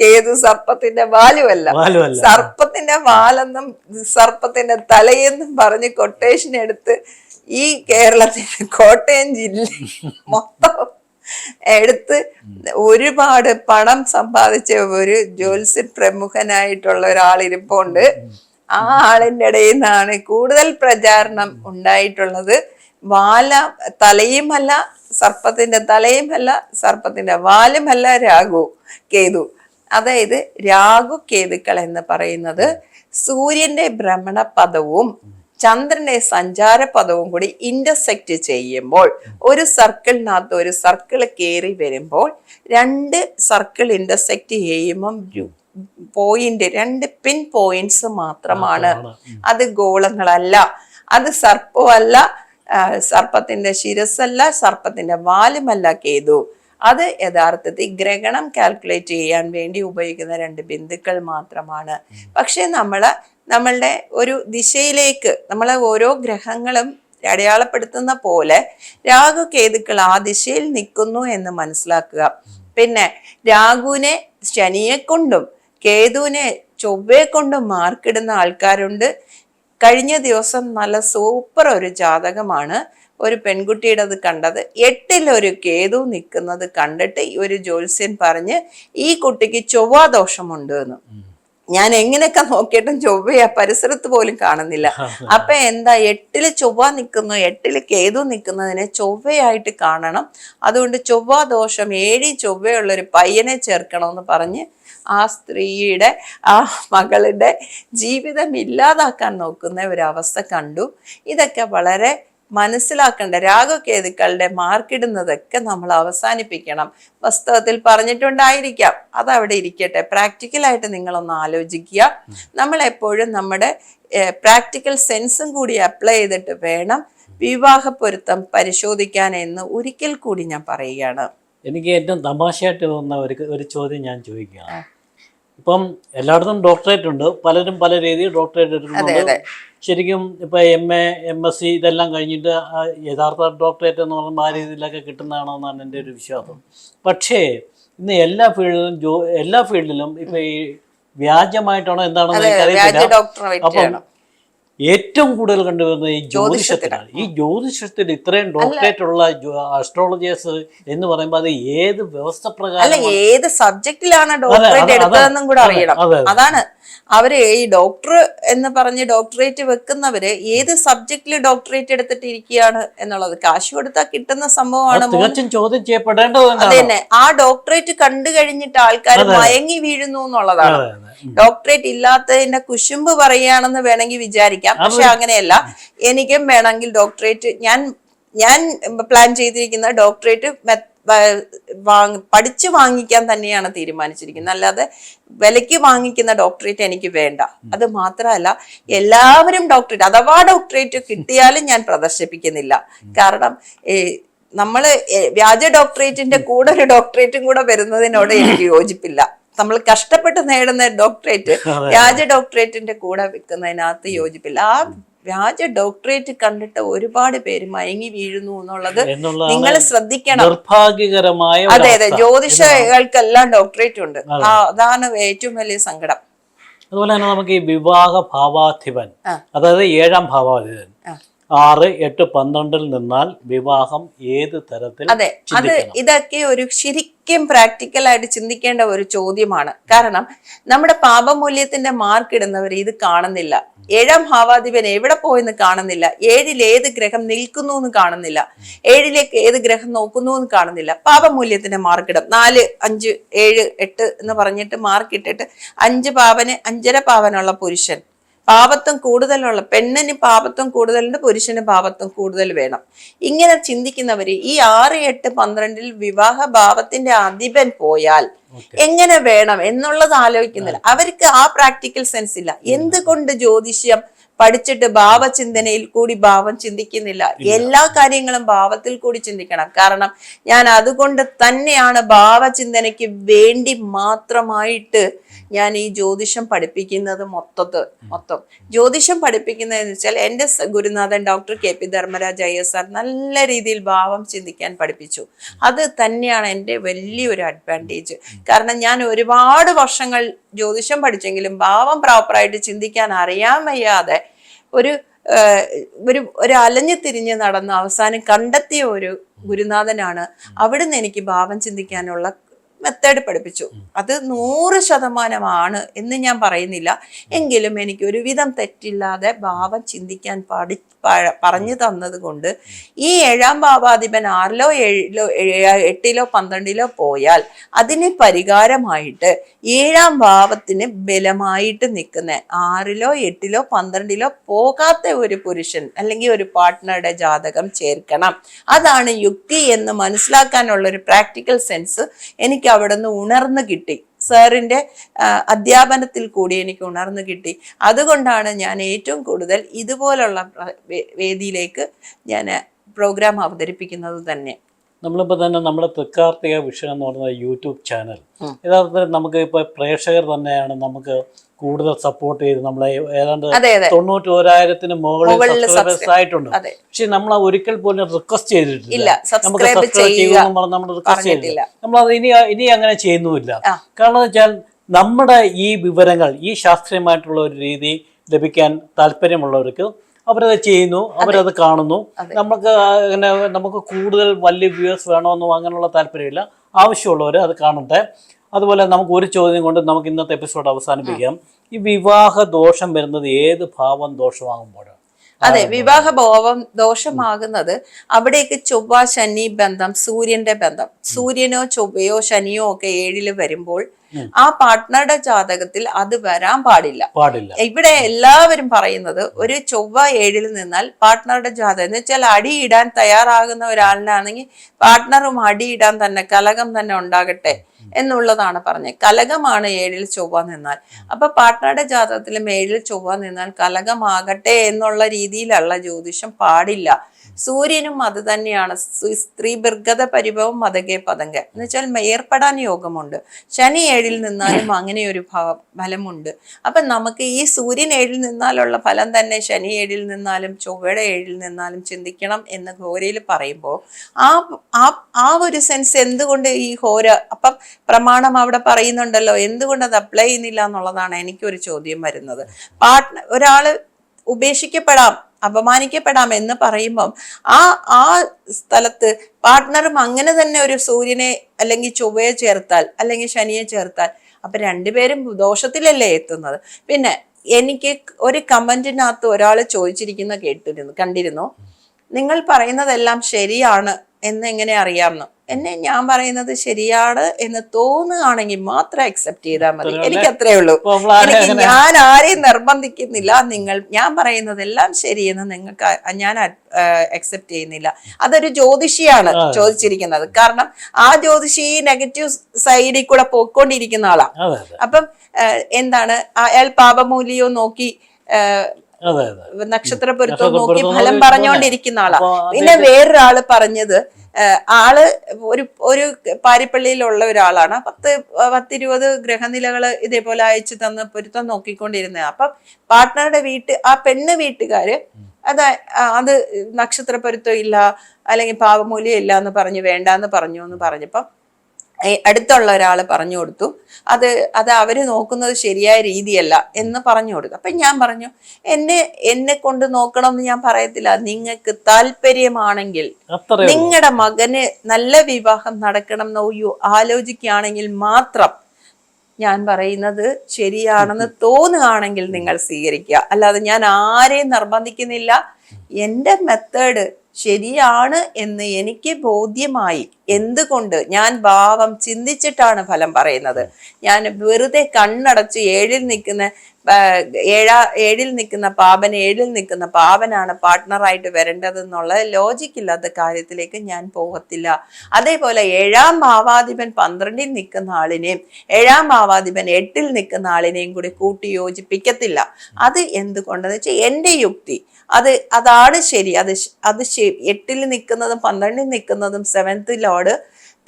കേതു സർപ്പത്തിന്റെ വാലുമല്ല വാലുവല്ല. സർപ്പത്തിന്റെ വാലെന്നും സർപ്പത്തിന്റെ തലയെന്നും പറഞ്ഞ് കൊട്ടേഷൻ എടുത്ത് ഈ കേരളത്തിൽ കോട്ടയം ജില്ല മൊത്തം എടുത്ത് ഒരുപാട് പണം സമ്പാദിച്ച ഒരു ജ്യോത്സ്യ പ്രമുഖനായിട്ടുള്ള ഒരാൾ ഇരിപ്പുണ്ട് ആ ആളിന്റെ ഇടയിൽ നിന്നാണ് കൂടുതൽ പ്രചാരണം ഉണ്ടായിട്ടുള്ളത്. വാല തലയുമല്ല സർപ്പത്തിന്റെ തലയുമല്ല സർപ്പത്തിന്റെ വാലുമല്ല രാഘു കേതു. അതായത് രാഘു കേതുക്കൾ എന്ന് പറയുന്നത് സൂര്യന്റെ ഭ്രമണപഥവും ചന്ദ്രന്റെ സഞ്ചാരപഥവും കൂടി ഇന്റർസെക്റ്റ് ചെയ്യുമ്പോൾ ഒരു സർക്കിളിനകത്ത് ഒരു സർക്കിൾ കയറി വരുമ്പോൾ രണ്ട് സർക്കിൾ ഇന്റർസെക്റ്റ് ചെയ്യുമ്പം പോയിന്റ് രണ്ട് പിൻ പോയിന്റ്സ് മാത്രമാണ്. അത് ഗോളങ്ങളല്ല. അത് സർപ്പമല്ല സർപ്പത്തിന്റെ ശിരസല്ല സർപ്പത്തിന്റെ വാലുമല്ല കേതു. അത് യഥാർത്ഥത്തിൽ ഗ്രഹണം കാൽക്കുലേറ്റ് ചെയ്യാൻ വേണ്ടി ഉപയോഗിക്കുന്ന രണ്ട് ബിന്ദുക്കൾ മാത്രമാണ്. പക്ഷെ നമ്മൾ നമ്മളുടെ ഒരു ദിശയിലേക്ക് നമ്മളെ ഓരോ ഗ്രഹങ്ങളും അടയാളപ്പെടുത്തുന്ന പോലെ രാഹു കേതുക്കൾ ആ ദിശയിൽ നിൽക്കുന്നു എന്ന് മനസ്സിലാക്കുക. പിന്നെ രാഹുവിനെ ശനിയെ കൊണ്ടും കേതുവിനെ ചൊവ്വയെ കൊണ്ടും മാർക്കിടുന്ന ആൾക്കാരുണ്ട്. കഴിഞ്ഞ ദിവസം നല്ല സൂപ്പർ ഒരു ജാതകമാണ്. ഒരു പെൺകുട്ടിയുടെ അത് കണ്ടത്. എട്ടിൽ ഒരു കേതു നിൽക്കുന്നത് കണ്ടിട്ട് ഒരു ജ്യോത്സ്യൻ പറഞ്ഞ് ഈ കുട്ടിക്ക് ചൊവ്വാദോഷമുണ്ട് എന്ന്. ഞാൻ എങ്ങനെയൊക്കെ നോക്കിയിട്ടും ചൊവ്വയാ പരിസരത്ത് പോലും കാണുന്നില്ല. അപ്പൊ എന്താ എട്ടിൽ ചൊവ്വ നിൽക്കുന്നു എട്ടിൽ കേതു നിൽക്കുന്നതിനെ ചൊവ്വയായിട്ട് കാണണം. അതുകൊണ്ട് ചൊവ്വ ദോഷം ഏഴി ചൊവ്വയുള്ള ഒരു പയ്യനെ ചേർക്കണമെന്ന് പറഞ്ഞ് ആ സ്ത്രീയുടെ ആ മകളുടെ ജീവിതം ഇല്ലാതാക്കാൻ നോക്കുന്ന ഒരവസ്ഥ കണ്ടു. ഇതൊക്കെ വളരെ മനസ്സിലാക്കേണ്ട രാഗകേതുക്കളുടെ മാർക്കിടുന്നതൊക്കെ നമ്മൾ അവസാനിപ്പിക്കണം. പുസ്തകത്തിൽ പറഞ്ഞിട്ടുണ്ടായിരിക്കാം. അത് അവിടെ ഇരിക്കട്ടെ. പ്രാക്ടിക്കലായിട്ട് നിങ്ങളൊന്ന് ആലോചിക്കുക. നമ്മൾ എപ്പോഴും നമ്മുടെ പ്രാക്ടിക്കൽ സെൻസും കൂടി അപ്ലൈ ചെയ്തിട്ട് വേണം വിവാഹ പൊരുത്തം പരിശോധിക്കാൻ എന്ന് ഒരിക്കൽ കൂടി ഞാൻ പറയുകയാണ്. എനിക്ക് ഏറ്റവും തമാശയായിട്ട് തോന്നുന്ന ഒരു ഒരു ചോദ്യം ഞാൻ ചോദിക്കുകയാണ്. ഇപ്പം എല്ലായിടത്തും ഡോക്ടറേറ്റ് ഉണ്ട്. പലരും പല രീതിയിൽ ഡോക്ടറേറ്റ് എടുക്കുന്നുണ്ട് ശരിക്കും ഇപ്പൊ M A M S C ഇതെല്ലാം കഴിഞ്ഞിട്ട് യഥാർത്ഥ ഡോക്ടറേറ്റ് എന്ന് പറയുമ്പോൾ ആ രീതിയിലൊക്കെ കിട്ടുന്നതാണെന്നാണ് എന്റെ ഒരു വിശ്വാസം. പക്ഷേ ഇന്ന് എല്ലാ ഫീൽഡിലും ജോ എല്ലാ ഫീൽഡിലും ഇപ്പൊ ഈ വ്യാജമായിട്ടാണോ എന്താണെന്ന് എനിക്കറിയത്തില്ല. അപ്പം ഏറ്റവും കൂടുതൽ കണ്ടുവരുന്നത് ഈ ജ്യോതിഷത്തിലാണ്. ഈ ജ്യോതിഷത്തിൽ ഇത്രയും ഡോക്ടറേറ്റ് ഉള്ള അസ്ട്രോളജേഴ്സ് എന്ന് പറയുമ്പോൾ അത് ഏത് വ്യവസ്ഥ പ്രകാരം ഏത് സബ്ജക്റ്റിലാണ് ഡോക്ടറേറ്റ് എടുത്തതെന്നും കൂടെ അറിയണം. അതെ, അതെ. അതാണ് അവർ ഈ ഡോക്ടർ എന്ന് പറഞ്ഞ് ഡോക്ടറേറ്റ് വെക്കുന്നവര് ഏത് സബ്ജക്റ്റിൽ ഡോക്ടറേറ്റ് എടുത്തിട്ട് ഇരിക്കുകയാണ് എന്നുള്ളത്? കാശ് കൊടുത്താൽ കിട്ടുന്ന സംഭവമാണ് ചോദ്യം ചെയ്യപ്പെടേണ്ടത് അതന്നെ ആ ഡോക്ടറേറ്റ് കണ്ടു കഴിഞ്ഞിട്ട് ആൾക്കാർ മയങ്ങി വീഴുന്നു എന്നുള്ളതാണ്. ഡോക്ടറേറ്റ് ഇല്ലാത്തതിന്റെ കുശുമ്പ് പറയുകയാണെന്ന് വേണമെങ്കിൽ വിചാരിക്കാം. പക്ഷെ അങ്ങനെയല്ല. എനിക്കും വേണമെങ്കിൽ ഡോക്ടറേറ്റ് ഞാൻ ഞാൻ പ്ലാൻ ചെയ്തിരിക്കുന്ന ഡോക്ടറേറ്റ് മെ- വ- വാങ്ങ പഠിച്ചു വാങ്ങിക്കാൻ തന്നെയാണ് തീരുമാനിച്ചിരിക്കുന്നത്. അല്ലാതെ വിലയ്ക്ക് വാങ്ങിക്കുന്ന ഡോക്ടറേറ്റ് എനിക്ക് വേണ്ട. അത് മാത്രമല്ല എല്ലാവരും ഡോക്ടറേറ്റ് അഥവാ ഡോക്ടറേറ്റ് കിട്ടിയാലും ഞാൻ പ്രദർശിപ്പിക്കുന്നില്ല. കാരണം നമ്മൾ വ്യാജ ഡോക്ടറേറ്റിന്റെ കൂടെ ഒരു ഡോക്ടറേറ്റും കൂടെ വരുന്നതിനോട് എനിക്ക് യോജിപ്പില്ല. നമ്മൾ കഷ്ടപ്പെട്ട് നേടുന്ന ഡോക്ടറേറ്റ്. വ്യാജ ഡോക്ടറേറ്റിന്റെ കൂടെ വെക്കുന്നതിനകത്ത് യോജിപ്പില്ല. ആ വ്യാജ ഡോക്ടറേറ്റ് കണ്ടിട്ട് ഒരുപാട് പേര് മയങ്ങി വീഴുന്നു എന്നുള്ളത് നിങ്ങൾ ശ്രദ്ധിക്കണം. നിർഭാഗ്യകരമായ അതെ അതെ. ജ്യോതിഷകൾക്കെല്ലാം ഡോക്ടറേറ്റ് ഉണ്ട്. അതാണ് ഏറ്റവും വലിയ സങ്കടം. അതുപോലെ തന്നെ നമുക്ക് ഈ വിവാഹ ഭാവാധിപൻ അതായത് ഏഴാം ഭാവാധിപൻ. ആറ് എട്ട് പന്ത്രണ്ടിൽ നിന്നാൽ വിവാഹം ഏത് തരത്തിൽ അതെ അത് ഇതൊക്കെ ഒരു ശരിക്കും പ്രാക്ടിക്കൽ ആയിട്ട് ചിന്തിക്കേണ്ട ഒരു ചോദ്യമാണ്. കാരണം നമ്മുടെ പാപമൂല്യത്തിന്റെ മാർക്ക് ഇടുന്നവർ ഇത് കാണുന്നില്ല. ഏഴാം ഭാവാധിപൻ എവിടെ പോയെന്ന് കാണുന്നില്ല. ഏഴിൽ ഏത് ഗ്രഹം നിൽക്കുന്നു എന്ന് കാണുന്നില്ല. ഏഴിലേക്ക് ഏത് ഗ്രഹം നോക്കുന്നു എന്ന് കാണുന്നില്ല. പാപമൂല്യത്തിന്റെ മാർക്കിടും നാല് അഞ്ച് ഏഴ് എട്ട് എന്ന് പറഞ്ഞിട്ട് മാർക്ക് ഇട്ടിട്ട് അഞ്ച് പാവന് അഞ്ചര പാവനുള്ള പുരുഷൻ. പാപത്വം കൂടുതലുള്ള പെണ്ണിന് പാപത്വം കൂടുതലുണ്ട് പുരുഷന് പാപത്വം കൂടുതൽ വേണം. ഇങ്ങനെ ചിന്തിക്കുന്നവര് ഈ ആറ് എട്ട് പന്ത്രണ്ടിൽ വിവാഹ ഭാവത്തിന്റെ അധിപൻ പോയാൽ എങ്ങനെ വേണം എന്നുള്ളത് ആലോചിക്കുന്നില്ല. അവർക്ക് ആ പ്രാക്ടിക്കൽ സെൻസ് ഇല്ല. എന്തുകൊണ്ട് ജ്യോതിഷ്യം പഠിച്ചിട്ട് ഭാവചിന്തനയിൽ കൂടി ഭാവം ചിന്തിക്കുന്നില്ല? എല്ലാ കാര്യങ്ങളും ഭാവത്തിൽ കൂടി ചിന്തിക്കണം. കാരണം ഞാൻ അതുകൊണ്ട് തന്നെയാണ് ഭാവചിന്തനയ്ക്ക് വേണ്ടി മാത്രമായിട്ട് ഞാൻ ഈ ജ്യോതിഷം പഠിപ്പിക്കുന്നത് മൊത്തത്ത് മൊത്തം. ജ്യോതിഷം പഠിപ്പിക്കുന്നതെന്ന് വെച്ചാൽ എന്റെ ഗുരുനാഥൻ doctor K P Dharmaraj Iyer sir നല്ല രീതിയിൽ ഭാവം ചിന്തിക്കാൻ പഠിപ്പിച്ചു. അത് തന്നെയാണ് എന്റെ വലിയൊരു അഡ്വാന്റേജ് കാരണം ഞാൻ ഒരുപാട് വർഷങ്ങൾ ജ്യോതിഷം പഠിച്ചെങ്കിലും ഭാവം പ്രോപ്പറായിട്ട് ചിന്തിക്കാൻ അറിയാൻ വയ്യാതെ ഒരു ഒരു ഒരു അലഞ്ഞു തിരിഞ്ഞ് നടന്ന് അവസാനം കണ്ടെത്തിയ ഒരു ഗുരുനാഥനാണ് അവിടുന്ന് എനിക്ക് ഭാവം ചിന്തിക്കാനുള്ള മെത്തേഡ് പഠിപ്പിച്ചു. അത് നൂറ് ശതമാനമാണ് എന്ന് ഞാൻ പറയുന്നില്ല. എങ്കിലും എനിക്ക് ഒരുവിധം തെറ്റില്ലാതെ ഭാവം ചിന്തിക്കാൻ പഠി പറഞ്ഞു തന്നത് കൊണ്ട് ഈ ഏഴാം ഭാവാധിപൻ ആറിലോ ഏഴിലോ ഏഴ് എട്ടിലോ പന്ത്രണ്ടിലോ പോയാൽ അതിന് പരിഹാരമായിട്ട് ഏഴാം ഭാവത്തിന് ബലമായിട്ട് നിൽക്കുന്ന ആറിലോ എട്ടിലോ പന്ത്രണ്ടിലോ പോകാത്ത ഒരു പുരുഷൻ അല്ലെങ്കിൽ ഒരു പാർട്ട്ണറുടെ ജാതകം ചേർക്കണം. അതാണ് യുക്തി എന്ന് മനസ്സിലാക്കാനുള്ള ഒരു പ്രാക്ടിക്കൽ സെൻസ് എനിക്ക് അവിടെ നിന്ന് ഉണർന്നു കിട്ടി. സാറിന്റെ അധ്യാപനത്തിൽ കൂടി എനിക്ക് ഉണർന്നു കിട്ടി. അതുകൊണ്ടാണ് ഞാൻ ഏറ്റവും കൂടുതൽ ഇതുപോലുള്ള വേദിയിലേക്ക് ഞാൻ പ്രോഗ്രാം അവതരിപ്പിക്കുന്നത് തന്നെ. നമ്മളിപ്പോൾ തന്നെ നമ്മുടെ തൃക്കാർത്തിക വിഷൻ എന്ന് പറയുന്ന യൂട്യൂബ് ചാനൽ. യഥാർത്ഥത്തിൽ നമുക്ക് ഇപ്പോൾ പ്രേക്ഷകർ തന്നെയാണ് നമുക്ക് കൂടുതൽ സപ്പോർട്ട് ചെയ്ത് നമ്മളെ ഏതാണ്ട് തൊണ്ണൂറ്റി ഒരായിരത്തിന് മുകളിൽ സബ്സ്ക്രൈബേഴ്സ് ആയിട്ടുണ്ട്. പക്ഷെ നമ്മൾ ഒരിക്കൽ പോലും റിക്വസ്റ്റ് ചെയ്തിട്ടില്ല. നമുക്ക് സബ്സ്ക്രൈബ് ചെയ്യുമെന്ന് പറഞ്ഞ് നമ്മൾ റിക്വസ്റ്റ് ചെയ്തില്ല. നമ്മളത് ഇനി ഇനി അങ്ങനെ ചെയ്യുന്നുമില്ല. കാരണം എന്ന് വെച്ചാൽ നമ്മുടെ ഈ വിവരങ്ങൾ ഈ ശാസ്ത്രീയമായിട്ടുള്ള ഒരു രീതി ലഭിക്കാൻ താല്പര്യമുള്ളവർക്ക് അവരത് ചെയ്യുന്നു അവരത് കാണുന്നു. നമുക്ക് അങ്ങനെ നമുക്ക് കൂടുതൽ വലിയ വ്യൂവേഴ്സ് വേണമെന്നോ അങ്ങനെയുള്ള താല്പര്യമില്ല. ആവശ്യമുള്ളവർ അത് കാണട്ടെ. അതുപോലെ നമുക്ക് ഒരു ചോദ്യം കൊണ്ട് നമുക്ക് ഇന്നത്തെ എപ്പിസോഡ് അവസാനിപ്പിക്കാം. ഈ വിവാഹ ദോഷം വരുന്നത് ഏത് ഭാവം ദോഷമാകുമ്പോഴാണ്? അതെ വിവാഹ ഭാവം ദോഷമാകുന്നത് അവിടേക്ക് ചൊവ്വ ശനി ബന്ധം സൂര്യന്റെ ബന്ധം. സൂര്യനോ ചൊവ്വയോ ശനിയോ ഒക്കെ ഏഴിൽ വരുമ്പോൾ ആ പാർട്ട്ണറുടെ ജാതകത്തിൽ അത് വരാൻ പാടില്ല. പാടില്ല. ഇവിടെ എല്ലാവരും പറയുന്നത് ഒരു ചൊവ്വ ഏഴിൽ നിന്നാൽ പാർട്ട്ണറുടെ ജാതകം എന്ന് വെച്ചാൽ അടിയിടാൻ തയ്യാറാകുന്ന ഒരാളിനാണെങ്കിൽ പാർട്ട്ണറും അടിയിടാൻ തന്നെ കലകം തന്നെ ഉണ്ടാകട്ടെ എന്നുള്ളതാണ് പറഞ്ഞത്. കലകമാണ് ഏഴിൽ ചൊവ്വ നിന്നാൽ. അപ്പൊ പാർട്ട്ണറുടെ ജാതകത്തിലും ഏഴിൽ ചൊവ്വ നിന്നാൽ കലകമാകട്ടെ എന്നുള്ള രീതിയിലുള്ള ജ്യോതിഷം പാടില്ല. സൂര്യനും അത് തന്നെയാണ്. സ്ത്രീ ബിർഗത പരിഭവം മതകെ പതങ്ക. എന്ന് വെച്ചാൽ ഏർപ്പെടാൻ യോഗമുണ്ട്. ശനി ഏഴിൽ നിന്നാലും അങ്ങനെ ഒരു ഭ- ഫലമുണ്ട്. അപ്പൊ നമുക്ക് ഈ സൂര്യൻ ഏഴിൽ നിന്നാലുള്ള ഫലം തന്നെ ശനി ഏഴിൽ നിന്നാലും ചൊവ്വയുടെ ഏഴിൽ നിന്നാലും ചിന്തിക്കണം എന്ന് ഹോരയിൽ പറയുമ്പോൾ ആ ആ ഒരു സെൻസ് എന്തുകൊണ്ട് ഈ ഹോര അപ്പം പ്രമാണം അവിടെ പറയുന്നുണ്ടല്ലോ എന്തുകൊണ്ട് അത് അപ്ലൈ ചെയ്യുന്നില്ല എന്നുള്ളതാണ് എനിക്കൊരു ചോദ്യം വരുന്നത്. പാർട്ട്ണർ ഒരാൾ ഉപേക്ഷിക്കപ്പെടാം അപമാനിക്കപ്പെടാം എന്ന് പറയുമ്പം ആ ആ സ്ഥലത്ത് പാർട്ട്ണറും അങ്ങനെ തന്നെ ഒരു സൂര്യനെ അല്ലെങ്കിൽ ചൊവ്വയെ ചേർത്താൽ അല്ലെങ്കിൽ ശനിയെ ചേർത്താൽ അപ്പൊ രണ്ടുപേരും ദോഷത്തിലല്ലേ എത്തുന്നത്? പിന്നെ എനിക്ക് ഒരു കമന്റിനകത്ത് ഒരാൾ ചോദിച്ചിരിക്കുന്ന കേട്ടിരുന്നു കണ്ടിരുന്നു. നിങ്ങൾ പറയുന്നതെല്ലാം ശരിയാണ് എന്ന് എങ്ങനെ അറിയാമെന്ന്? എന്നെ ഞാൻ പറയുന്നത് ശരിയാണ് എന്ന് തോന്നുകയാണെങ്കിൽ മാത്രം അക്സെപ്റ്റ് ചെയ്താൽ മതി. എനിക്ക് അത്രേ ഉള്ളൂ. എനിക്ക് ഞാൻ ആരെയും നിർബന്ധിക്കുന്നില്ല. നിങ്ങൾ ഞാൻ പറയുന്നതെല്ലാം ശരിയെന്ന് നിങ്ങൾക്ക് ഞാൻ അക്സെപ്റ്റ് ചെയ്യുന്നില്ല. അതൊരു ജ്യോതിഷിയാണ് ചോദിച്ചിരിക്കുന്നത്. കാരണം ആ ജ്യോതിഷി നെഗറ്റീവ് സൈഡിൽ കൂടെ പോയിക്കൊണ്ടിരിക്കുന്ന ആളാണ് അപ്പം എന്താണ്? അയാൾ പാപമൂല്യോ നോക്കി നക്ഷത്ര പൊരുത്തം നോക്കി ഫലം പറഞ്ഞോണ്ടിരിക്കുന്ന പറഞ്ഞുകൊണ്ടിരിക്കുന്ന ആളാ. പിന്നെ വേറൊരാൾ പറഞ്ഞത് ആൾ ഒരു ഒരു പാരിപ്പള്ളിയിലുള്ള ഒരാളാണ്. പത്ത് പത്തിരുപത് ഗ്രഹനിലകൾ ഇതേപോലെ അയച്ചു തന്ന് പൊരുത്തം നോക്കിക്കൊണ്ടിരുന്നത്. അപ്പം പാർട്ട്ണറുടെ വീട്ട് ആ പെണ്ണ് വീട്ടുകാര് അത് അത് നക്ഷത്ര പൊരുത്തം ഇല്ല അല്ലെങ്കിൽ പാവമൂല്യം ഇല്ല എന്ന് പറഞ്ഞു വേണ്ടാന്ന് പറഞ്ഞു എന്ന് പറഞ്ഞപ്പം അടുത്തുള്ള ഒരാൾ പറഞ്ഞു കൊടുത്തു. അത് അത് അവർ നോക്കുന്നത് ശരിയായ രീതിയല്ല എന്ന് പറഞ്ഞു കൊടുത്തു. അപ്പം ഞാൻ പറഞ്ഞു എന്നെ എന്നെ കൊണ്ട് നോക്കണമെന്ന് ഞാൻ പറയത്തില്ല. നിങ്ങൾക്ക് താല്പര്യമാണെങ്കിൽ നിങ്ങളുടെ മകന് നല്ല വിവാഹം നടക്കണം എന്ന് ആലോചിക്കുകയാണെങ്കിൽ മാത്രം ഞാൻ പറയുന്നത് ശരിയാണെന്ന് തോന്നുകയാണെങ്കിൽ നിങ്ങൾ സ്വീകരിക്കുക. അല്ലാതെ ഞാൻ ആരെയും നിർബന്ധിക്കുന്നില്ല. എന്റെ മെത്തേഡ് ശരിയാണ് എന്ന് എനിക്ക് ബോധ്യമായി. എന്തുകൊണ്ട് ഞാൻ ഭാവം ചിന്തിച്ചിട്ടാണ് ഫലം പറയുന്നത്? ഞാൻ വെറുതെ കണ്ണടച്ച് ഏഴിൽ നിൽക്കുന്ന ഏഴാ ഏഴിൽ നിൽക്കുന്ന പാപൻ ഏഴിൽ നിൽക്കുന്ന പാപനാണ് പാർട്ട്ണറായിട്ട് വരേണ്ടതെന്നുള്ള ലോജിക് ഇല്ലാത്ത കാര്യത്തിലേക്ക് ഞാൻ പോകത്തില്ല. അതേപോലെ ഏഴാം ഭാവാധിപൻ പന്ത്രണ്ടിൽ നിൽക്കുന്ന ആളിനെയും ഏഴാം ഭാവാധിപൻ എട്ടിൽ നിൽക്കുന്ന ആളിനെയും കൂടി കൂട്ടി യോജിപ്പിക്കത്തില്ല. അത് എന്തുകൊണ്ടെന്ന് വെച്ചാൽ എന്റെ യുക്തി. അത് അതാണ് ശരി. അത് അത് എട്ടിൽ നിൽക്കുന്നതും പന്ത്രണ്ടിൽ നിൽക്കുന്നതും സെവൻത്ത് ലോഡ്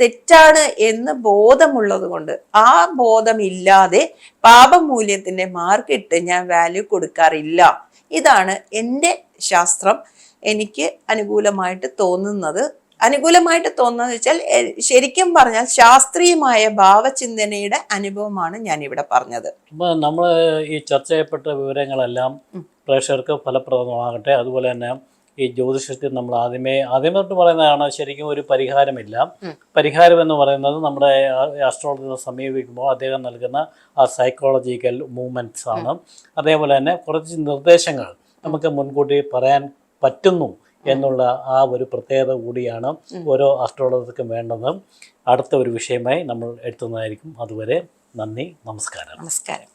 തെറ്റാണ് എന്ന് ബോധമുള്ളത് കൊണ്ട് ആ ബോധമില്ലാതെ പാപമൂല്യത്തിന്റെ മാർക്കിട്ട് ഞാൻ വാല്യൂ കൊടുക്കാറില്ല. ഇതാണ് എന്റെ ശാസ്ത്രം. എനിക്ക് അനുകൂലമായിട്ട് തോന്നുന്നത്. അനുകൂലമായിട്ട് തോന്നുന്നത് വെച്ചാൽ ശരിക്കും പറഞ്ഞാൽ ശാസ്ത്രീയമായ ഭാവചിന്തനയുടെ അനുഭവമാണ് ഞാൻ ഇവിടെ പറഞ്ഞത് നമ്മൾ ഈ ചർച്ച ചെയ്യപ്പെട്ട വിവരങ്ങളെല്ലാം പ്രേക്ഷകർക്ക് ഫലപ്രദമാകട്ടെ. അതുപോലെ തന്നെ ഈ ജ്യോതിഷത്തിൽ നമ്മൾ ആദ്യമേ ആദ്യമേ തൊട്ട് പറയുന്നതാണ് ശരിക്കും ഒരു പരിഹാരമില്ല. പരിഹാരം എന്ന് പറയുന്നത് നമ്മുടെ ആസ്ട്രോളജിനെ സമീപിക്കുമ്പോൾ അദ്ദേഹം നൽകുന്ന ആ സൈക്കോളജിക്കൽ മൂവ്മെന്റ്സ് ആണ്. അതേപോലെ തന്നെ കുറച്ച് നിർദ്ദേശങ്ങൾ നമുക്ക് മുൻകൂട്ടി പറയാൻ പറ്റുന്നു എന്നുള്ള ആ ഒരു പ്രത്യേകത കൂടിയാണ് ഓരോ ആസ്ട്രോളജർക്കും വേണ്ടത്. അടുത്ത ഒരു വിഷയമായി നമ്മൾ എത്തുന്നതായിരിക്കും. അതുവരെ നന്ദി നമസ്കാരം. നമസ്കാരം.